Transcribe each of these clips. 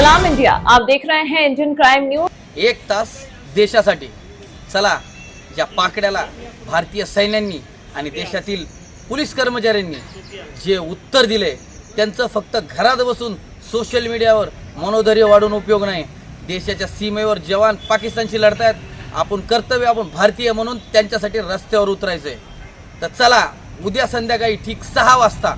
सलाम इंडिया आप देख रहे हैं इंडियन क्राइम न्यूज। एक तास देशासाठी चला ज्या पाकड्याला भारतीय सैन्यांनी आणि देशातील पोलीस कर्मचाऱ्यांनी जे उत्तर दिले त्यांचं फक्त घरात बसून सोशल मीडियावर मनोधैर्य वाढून उपयोग नाही. देशाच्या सीमेवर जवान पाकिस्तानशी लढतायत. आपण कर्तव्य आपण भारतीय म्हणून त्यांच्यासाठी रस्त्यावर उतरायचं आहे तर चला उद्या संध्याकाळी ठीक सहा वाजता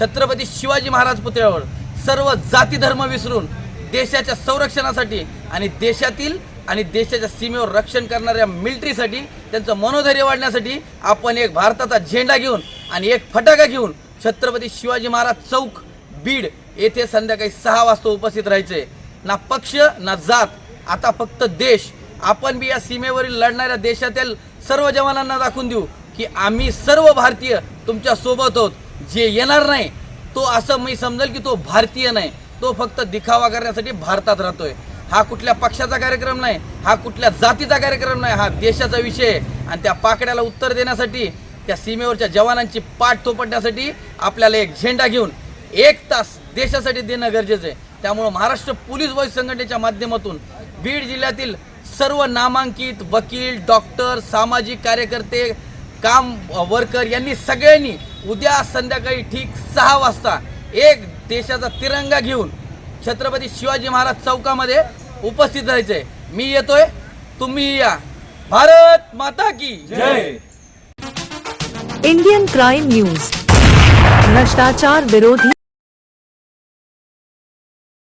छत्रपती शिवाजी महाराज पुतळ्यावर सर्व जाती धर्म विसरून देशाच्या संरक्षणासाठी आणि देशातील आणि देशाच्या सीमेवर रक्षण करणाऱ्या मिलिटरीसाठी त्यांचं मनोधैर्य वाढण्यासाठी आपण एक भारताचा झेंडा घेऊन आणि एक फटाका घेऊन छत्रपती शिवाजी महाराज चौक बीड येथे संध्याकाळी सहा वाजता उपस्थित राहायचे. ना पक्ष ना जात. आता फक्त देश. आपण बी या सीमेवरील लढणाऱ्या देशातील सर्व जवानांना दाखवून देऊ की आम्ही सर्व भारतीय तुमच्यासोबत आहोत. जे येणार नाही तो असं मी समजेल की तो भारतीय नाही. तो फक्त दिखावा करण्यासाठी भारतात राहतोय. हा कुठल्या पक्षाचा कार्यक्रम नाही हा कुठल्या जातीचा कार्यक्रम नाही हा देशाचा विषय आणि त्या पाकड्याला उत्तर देण्यासाठी त्या सीमेवरच्या जवानांची पाठ थोपटण्यासाठी आपल्याला एक झेंडा घेऊन एक तास देशासाठी देणं गरजेचं आहे. त्यामुळं महाराष्ट्र पोलीस बल संघटनेच्या माध्यमातून बीड जिल्ह्यातील सर्व नामांकित वकील डॉक्टर सामाजिक कार्यकर्ते काम वर्कर यांनी सगळ्यांनी उद्या संध्याकाळी ठीक सहा वाजता एक देशाचा तिरंगा घेऊन छत्रपती शिवाजी महाराज चौकामध्ये उपस्थित राहायचंय मी येतोय तुम्ही या. भारत माता की जय. Indian crime news. भ्रष्टाचार विरोधी